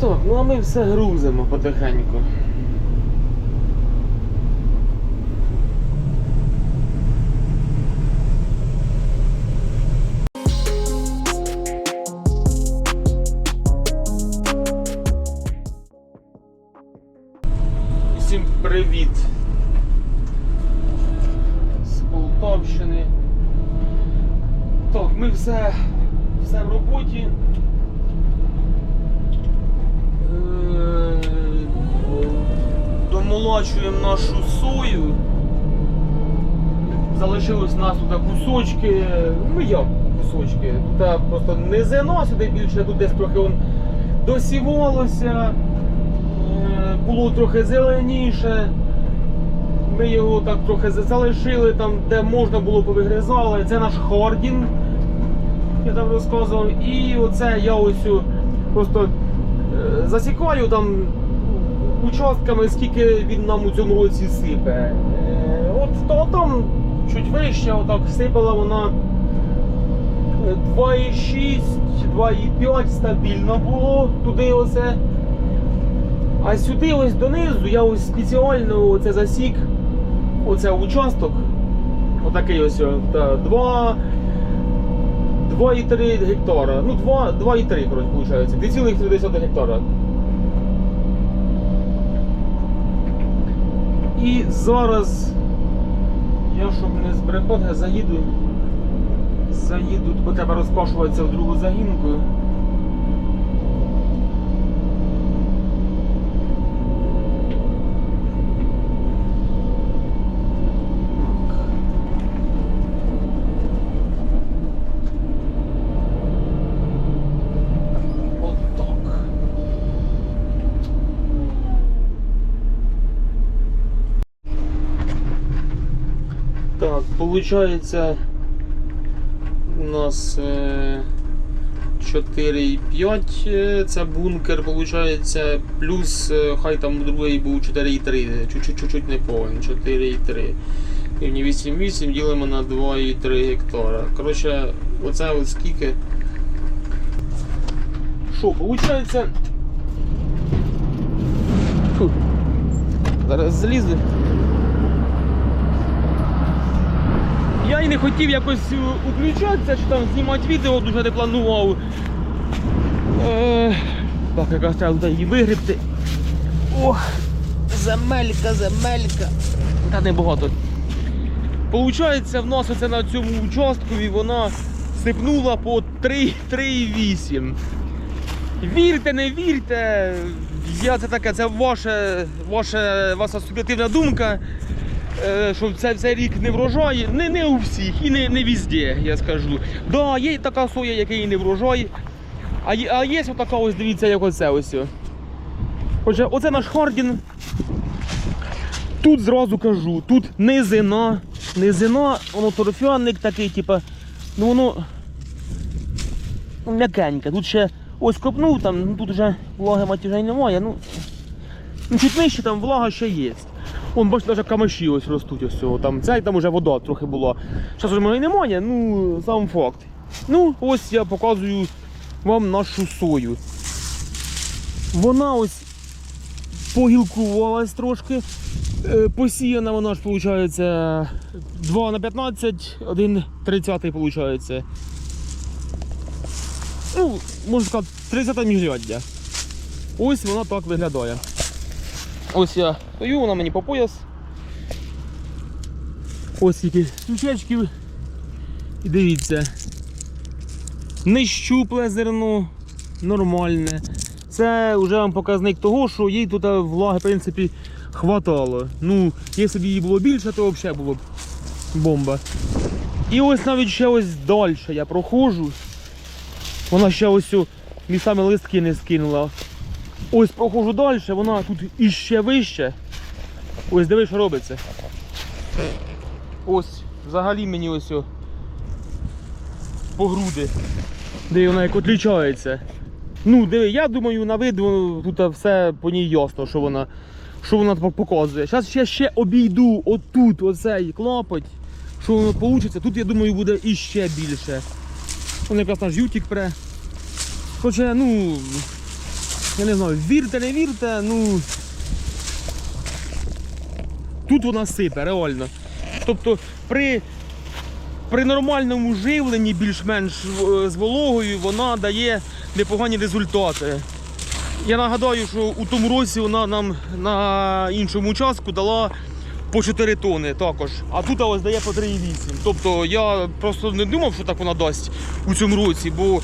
Так, ну а ми все грузимо потихеньку. Всім привіт з Полтавщини. Так, ми все, все в роботі. Е, Домолочуємо нашу сою. Залишилось у нас тут кусочки. Ну як кусочки? Тут просто не зерно сюди більше, тут десь трохи он досівалося. Е, Було трохи зеленіше. Ми його так трохи залишили, там, де можна було повигризали. Це наш Хордін, я там розказував. І оце я ось просто е, засікаю там участками, скільки він нам у цьому році сипе. Е, От то там чуть вище, отак сипала вона е, 2,6, 2,5 стабільно було туди оце. А сюди ось донизу я ось спеціально оце засік оце участок. Отакий ось та, 2, 2,3 гектара. Ну, 2,3, коротше, виходить. 2,3 гектара. І зараз я, щоб не збрехати, заїду. Заїду, бо треба розкошуватися в другу загінку. От так. Так, получается у нас е, 4,5 е, це бункер, получається, плюс е, хай там другий був 4,3, чуть-чуть не повен, 4,3. Рівні 8,8 ділимо на 2,3 гектара. Коротше, оце от скільки. Що, получається? Зараз залізу. Я і не хотів якось е, включатися, чи там знімати відео, дуже не планував. Е, так, якраз треба туди її вигребти. Ох, земелька, земелька. Та небагато. Получається, в нас оце на цьому участкові вона сипнула по 3,8. Вірте, не вірте, я це таке, це ваше, ваше, ваша суб'єктивна думка е, що це, це рік не врожай, не, не у всіх і не, не везде, я скажу. Да, є така соя, який не врожай. А, є- а є отака ось, дивіться, як оце ось. Отже, оце наш Хардін. Тут зразу кажу, тут низина. Низина, воно торфяник такий, типа, ну воно м'якеньке. Тут ще ось копнув, там, ну, тут вже влаги матіжей немає. Ну, чуть нижче там влага ще є. Вон, бачите, навіть камиші ось ростуть ось цього. Там цей там вже вода трохи була. Зараз вже мене немає, ну сам факт. Ну, ось я показую вам нашу сою. Вона ось погілкувалась трошки. Е, Посіяна вона ж виходить 2 на 15, 1 30 виходить. Ну, можна сказати, 30 міжряддя. Ось вона так виглядає. Ось я стою, вона мені по пояс. Ось скільки сучечків. І дивіться. Не щупле зерно, нормальне. Це вже вам показник того, що їй тут влаги, в принципі, хватало. Ну, якщо б її було більше, то взагалі було б бомба. І ось навіть ще ось далі я проходжу. Вона ще ось місцями листки не скинула. Ось проходжу далі, вона тут іще вище. Ось диви, що робиться. Ось, взагалі мені ось о, по груди. Де вона як отлічається. Ну, диви, я думаю, на вид тут все по ній ясно, що вона, що вона показує. Зараз ще, ще обійду отут, оцей клапоть, що воно вийде. Тут, я думаю, буде іще більше. Вон якраз наш ютік пре. Хоча, ну, я не знаю, вірте, не вірте, ну. Тут вона сипе, реально. Тобто при, при нормальному живленні, більш-менш е, з вологою, вона дає непогані результати. Я нагадаю, що у тому році вона нам на іншому участку дала по 4 тони також. А тут ось дає по 3,8. Тобто я просто не думав, що так вона дасть у цьому році, бо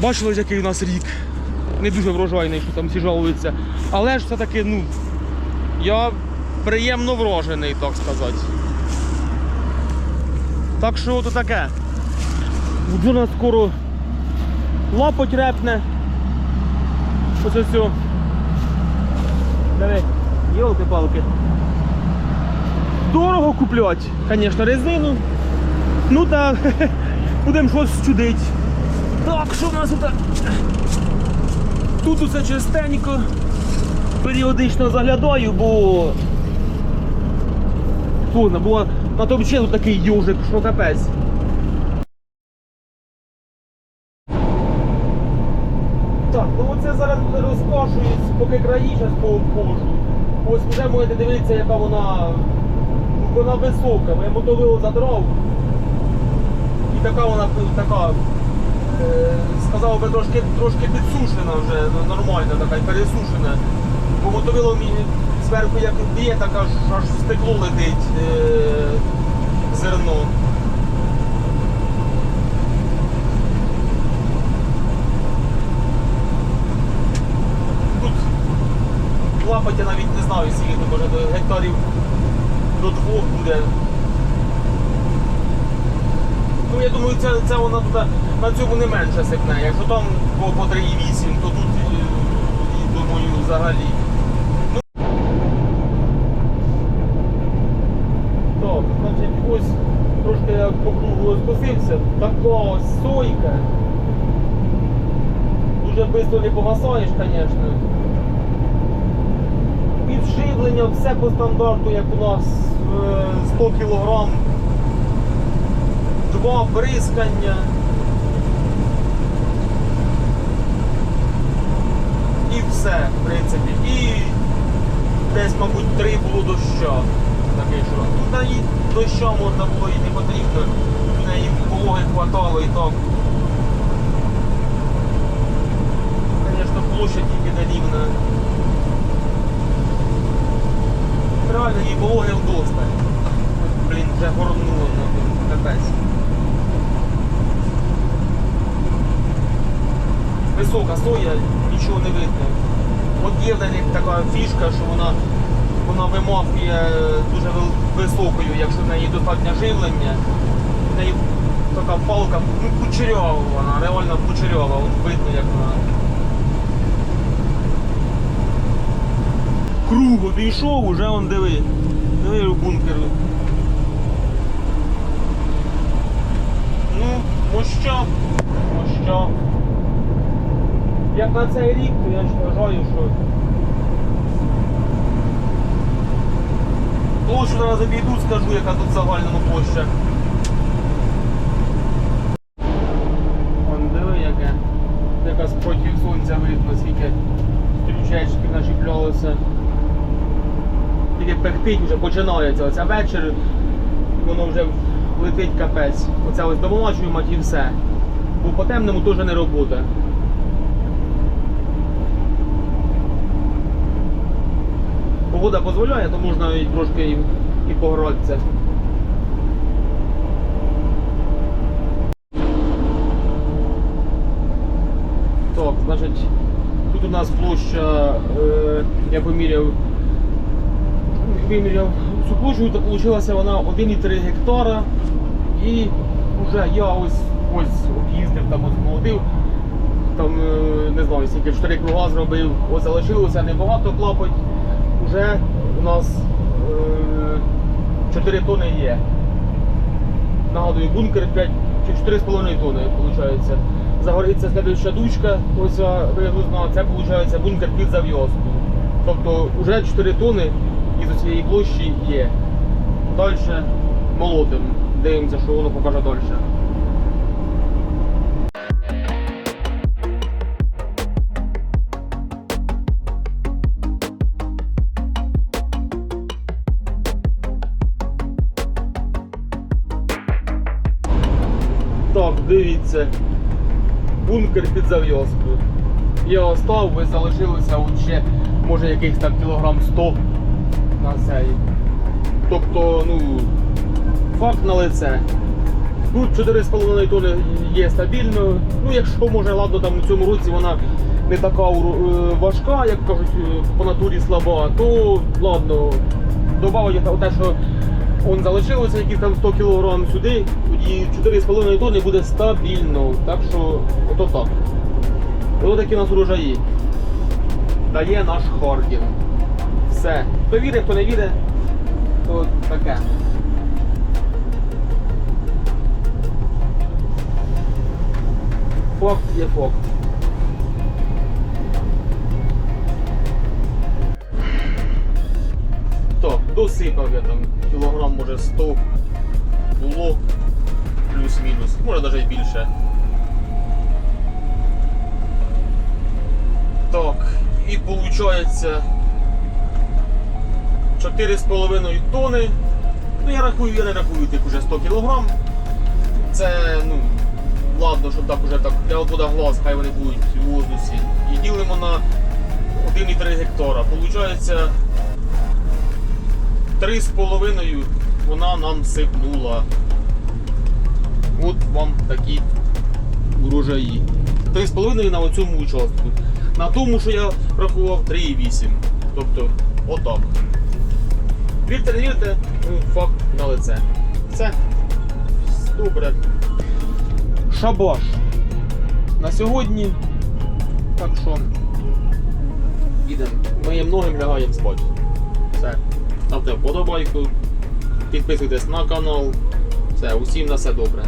бачили, який у нас рік. Не дуже врожайний, що там всі жалуються. Але ж все-таки, ну, я приємно вражений, так сказати. Так що то таке. Вже нас скоро лапоть репне. Оце все. Диви, йолки-палки. Дорого куплять, звісно, резину. Ну та будемо щось чудить. Так, що в нас тут? Тут усе частенько. Періодично заглядаю, бо Фу, бо на тому челу такий южик, що капець. Так, ну оце зараз буде розкошуюсь, поки краї зараз пообхожу. Ось вже можете дивитися, яка вона. Вона висока, я мотовило задрав. І така вона така, сказав би, трошки, трошки підсушена вже, ну, нормально, така пересушена. Бо мотовило мені зверху як б'є, так аж, аж стекло летить е, зерно. Тут лапать я навіть не знаю, скільки може гектарів до двох буде. Ну я думаю, це, це вона тут на цьому не менше сипне. Якщо там по, по 3,8, то тут е, думаю взагалі. Ну, Так, значить ось трошки я по кругу скосився. Така ось сойка. Дуже швидко не погасаєш, звісно. Підживлення, все по стандарту, як у нас е, 100 кг. Два бризкання. І все, в принципі. І десь, мабуть, три було доща. Такий, що. Ну, та і доща можна було і не потрібно. В неї вологи хватало і так. Звісно, площа тільки не рівна. Реально їй вологи вдосталь. Блін, вже горнуло на. Висока соя, нічого не видно. От є в неї така фішка, що вона, вона вимахує дуже високою, якщо в неї достатньо живлення. В неї така палка, ну кучерява вона, реально кучерява, от видно як вона. Круг обійшов, уже он диви. Диви у бункеру. Ну, моща, моща. Як на цей рік, то я ж вважаю, що площу зараз обійду, скажу, яка тут загальному площа. Вон диви яке. Якась проти сонця видно, скільки стрічечки начіплялося. Тільки пектить вже починається. Оце вечір, воно вже летить капець. Оце ось домолачуємо і все. Бо по темному теж не робота. Погода дозволяє, то можна і трошки і, і погратися. Так, значить, тут у нас площа, е, я поміряв, виміряв цю площу, то вийшла вона 1,3 гектара. І вже я ось ось об'їздив, там ось молотив, там е, не знаю, скільки 4 круга зробив, ось залишилося небагато клапоть. Уже у нас е, 4 тони є. Нагадую, бункер 5 чи 4,5 тони виходить. Загориться слідуюча дучка, ось вигрузна, це виходить бункер під зав'язку. Тобто вже 4 тони із цієї площі є. Далі молотим дивимося, що воно покаже далі. Так, дивіться, бункер під зав'язку. Я остав, ви залишилося от ще, може якихось там кілограм 100 на цей. Тобто, ну факт на лице. Тут 4,5 тонни є стабільно. Ну, якщо може, ладно, там у цьому році вона не така е, важка, як кажуть, е, по натурі слаба, то ладно, додавати те, що он залишилося якісь там 100 кг сюди, тоді 4,5 тонни буде стабільно. Так що, ото так. Ось такі у нас урожаї. Дає наш Хоркін. Все. Хто вірить, хто не вірить, то таке. Факт є факт. Так, досипав я там кілограм, може 100 було, плюс-мінус, може навіть більше. Так, і виходить 4,5 тони. Ну я рахую, я не рахую тих уже 100 кілограм. Це, ну, ладно, щоб так уже так для отвода глаз, хай вони будуть у воздусі. І ділимо на 1,3 гектара. Получається 3,5 вона нам сипнула. От вам такі урожаї. 3,5 на оцьому участку. На тому, що я рахував 3,8. Тобто, отак. Вірте, не вірте, ну, факт на лице. Все. Добре. Шабаш. На сьогодні. Так що. Ідемо. Моїм многим лягаємо спати. Все. Ставте вподобайку. Підписуйтесь на канал. Все, усім на все добре.